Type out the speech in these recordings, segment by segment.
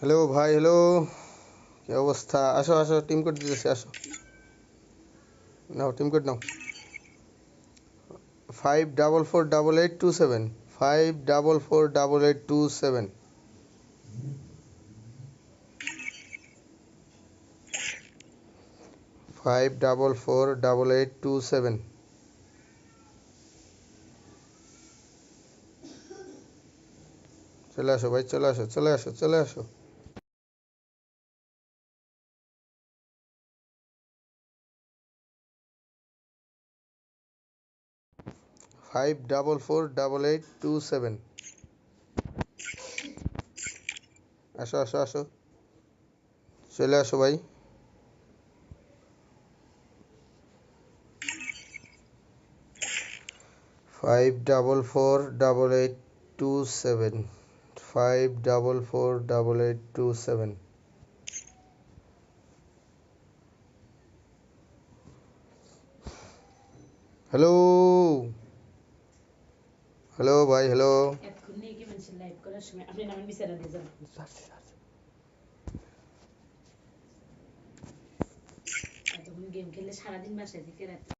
Hello ভাই, hello. কি অবস্থা? আসো আসো টিম কোড দিতেছি, আসো। নাও টিম কোড নাও। Five double four double eight two seven five double four double eight two seven five double four double eight two seven চলে আসো ভাই, চলে আসো চলে আসো চলে আসো। Five double four double eight two seven আসো আসো আসো। চলে আসো ভাই। Five double four double eight two seven five double four double eight two seven hello দিয়ে যান এতক্ষণ গেম খেলে সারাদিন বাসায় থেকে রাখতে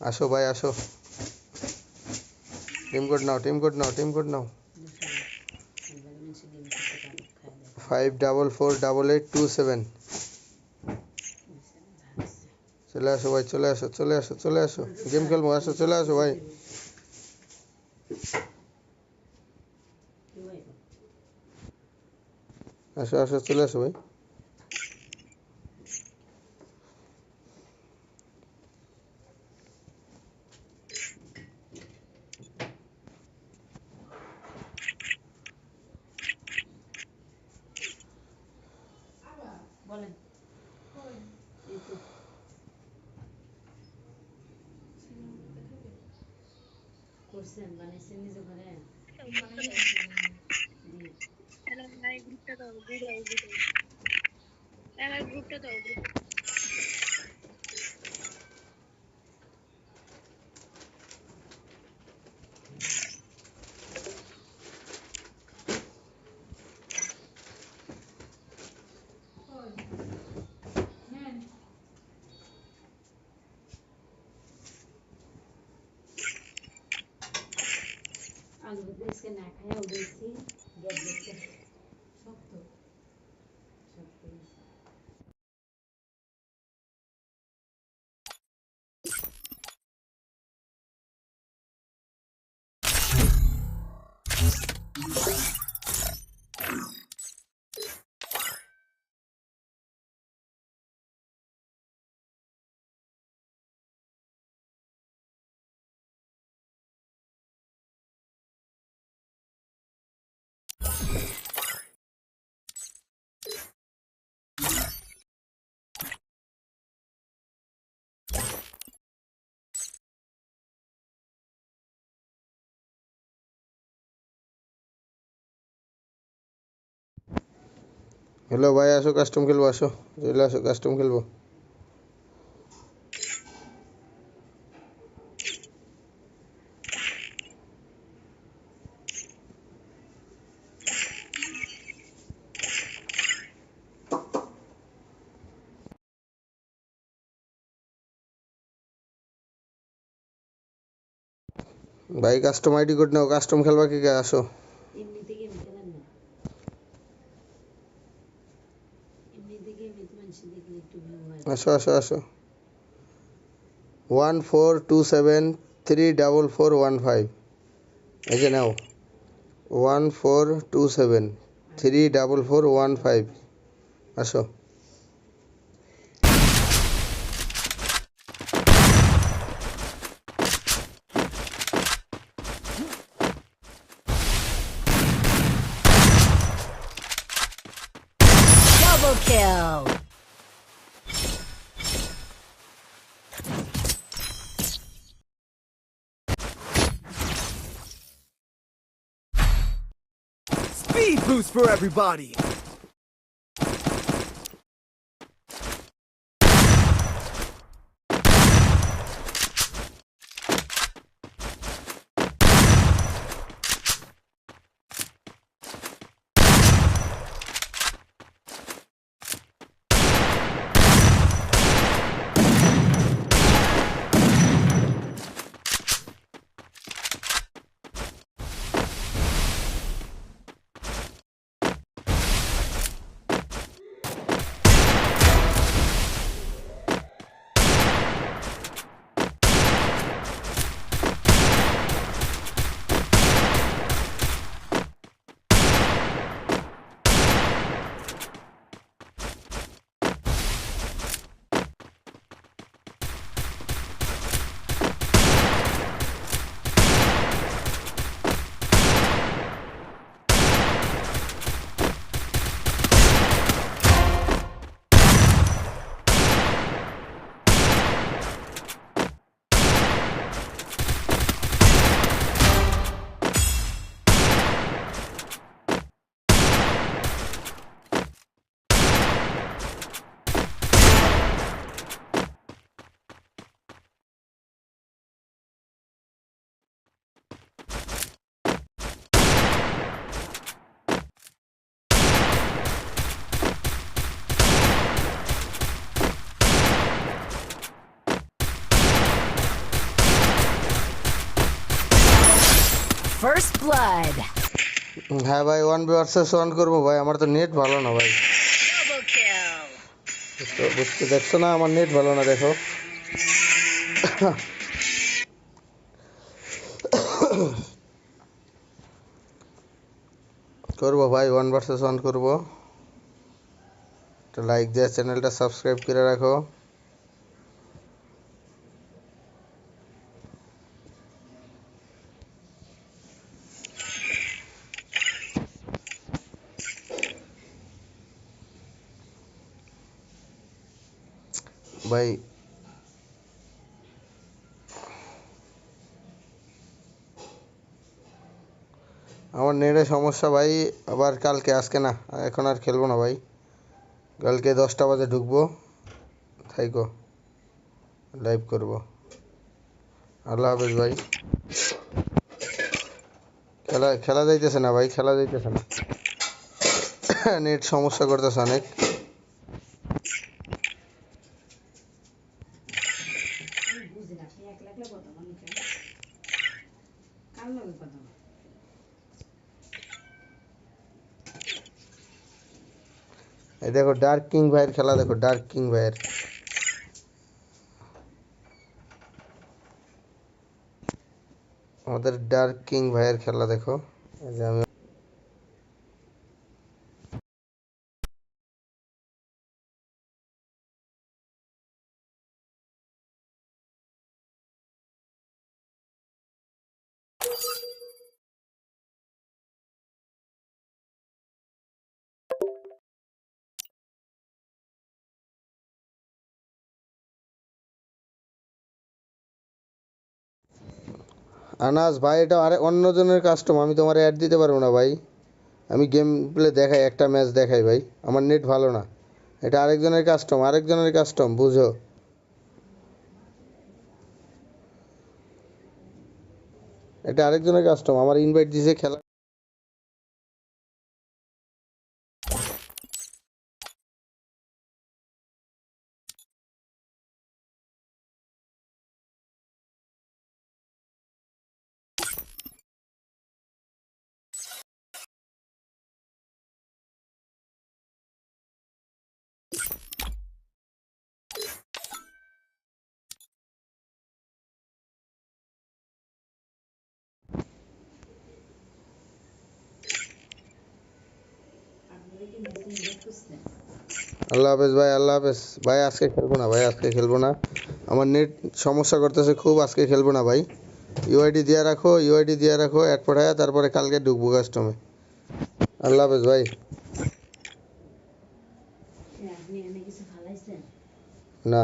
আসো, ভাই, আসো। টিম কোড নাও টিম কোড নাও টিম কোড নাও five double four double eight two seven চলে আসো ভাই, চলে আসো চলে আসো চলে আসো। গেম খেলব, আসো, চলে আসো ভাই। আসো আসো, চলে আসো ভাই। করছেন বানিয়েছেন নিজে ঘরে গ্রুপটা দাও গ্রুপটা দাও आंध्र प्रदेश से नाखा है हैं হ্যালো ভাই আসো কাস্টম খেলব আসো চলে আসো কাস্টম খেলব ভাই কাস্টম আইডি কোড নাও কাস্টম খেলবা কি কে আসো এমনিতে গেম খেলেন না আসো আসো আসো। One four two seven three double four one five. এই যে নাও। One four two seven three double four one five. আসো। Speed boost for everybody! Blood. হ্যাঁ ভাই ওয়ান বি ভার্সেস ওয়ান করব, ভাই, আমার তো নেট ভালো না, ভাই Double kill. বুঝতে বুঝতে দেখছ না, আমার নেট ভালো না, দেখো করব, ভাই ওয়ান ভার্সেস ওয়ান করব একটা লাইক দিয়ে চ্যানেলটা সাবস্ক্রাইব করে রাখো ভাই। আমার নেটের সমস্যা ভাই, আবার কালকে, আজকে না, এখন আর খেলব না ভাই। কালকে দশটা বাজে ঢুকবো, থাইকো লাইভ করব। আল্লাহ হাফেজ ভাই। খেলা খেলা যাইতেছে না ভাই, খেলা যাইতেছে না। নেট সমস্যা করতেছে অনেক। কার লগে কথা বলে? এই দেখো ডার্ক কিং ভাইয়ের খেলা দেখো ডার্ক কিং ভাইয়ের আমাদের ডার্ক কিং ভাইয়ের খেলা দেখো আনাস ভাই, এটা আরে অন্যজনের কাস্টম আমি তোমার অ্যাড দিতে পারব না ভাই। আমি গেম প্লে দেখাই, একটা ম্যাচ দেখাই ভাই। আমার নেট ভালো না। এটা আরেকজনের কাস্টম আরেকজনের কাস্টম বুঝো? এটা আরেকজনের কাস্টম আমার ইনভাইট দিছে খেলা আপনারা কি মেসেজ ইনভাইট করছেন? আল্লাহ হাফেজ ভাই আল্লাহ হাফেজ। ভাই আজকে খেলব না ভাই আজকে খেলব না। আমার নেট সমস্যা করতেছে খুব আজকে খেলব না ভাই। ইউআইডি দিয়ে রাখো ইউআইডি দিয়ে রাখো অ্যাড পাঠায় তারপরে কালকে ঢুকবো কাস্টমে আল্লাহ হাফেজ ভাই। না।